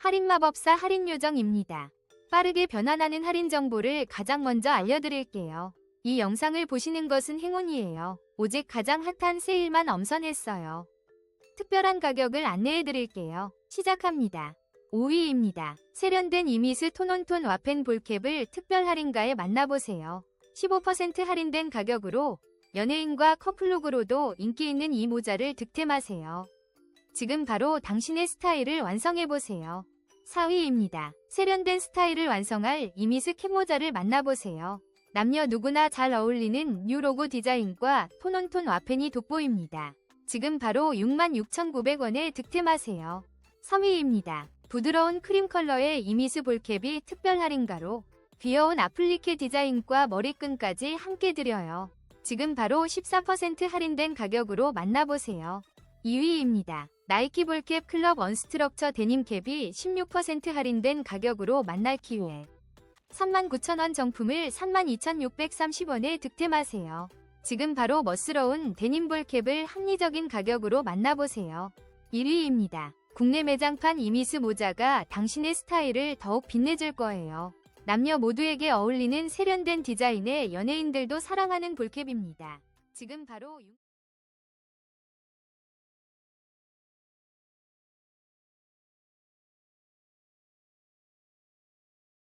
할인마법사 할인요정입니다. 빠르게 변환하는 할인 정보를 가장 먼저 알려드릴게요. 이 영상을 보시는 것은 행운이에요. 오직 가장 핫한 세일만 엄선했어요. 특별한 가격을 안내해드릴게요. 시작합니다. 5위입니다. 세련된 이미스 톤온톤 와펜 볼캡을 특별 할인가에 만나보세요. 15% 할인된 가격으로 연예인과 커플룩으로도 인기 있는 이 모자를 득템하세요. 지금 바로 당신의 스타일을 완성해보세요. 4위입니다. 세련된 스타일을 완성할 이미스 캡모자를 만나보세요. 남녀 누구나 잘 어울리는 뉴 로고 디자인과 톤온톤 와펜이 돋보입니다. 지금 바로 66,900원에 득템하세요. 3위입니다. 부드러운 크림 컬러의 이미스 볼캡이 특별 할인가로 귀여운 아플리케 디자인과 머리끈까지 함께 드려요. 지금 바로 14% 할인된 가격으로 만나보세요. 2위입니다. 나이키 볼캡 클럽 언스트럭처 데님 캡이 16% 할인된 가격으로 만날 기회. 39,000원 정품을 32,630원에 득템하세요. 지금 바로 멋스러운 데님 볼캡을 합리적인 가격으로 만나보세요. 1위입니다. 국내 매장판 이미스 모자가 당신의 스타일을 더욱 빛내줄 거예요. 남녀 모두에게 어울리는 세련된 디자인의 연예인들도 사랑하는 볼캡입니다. 지금 바로 유-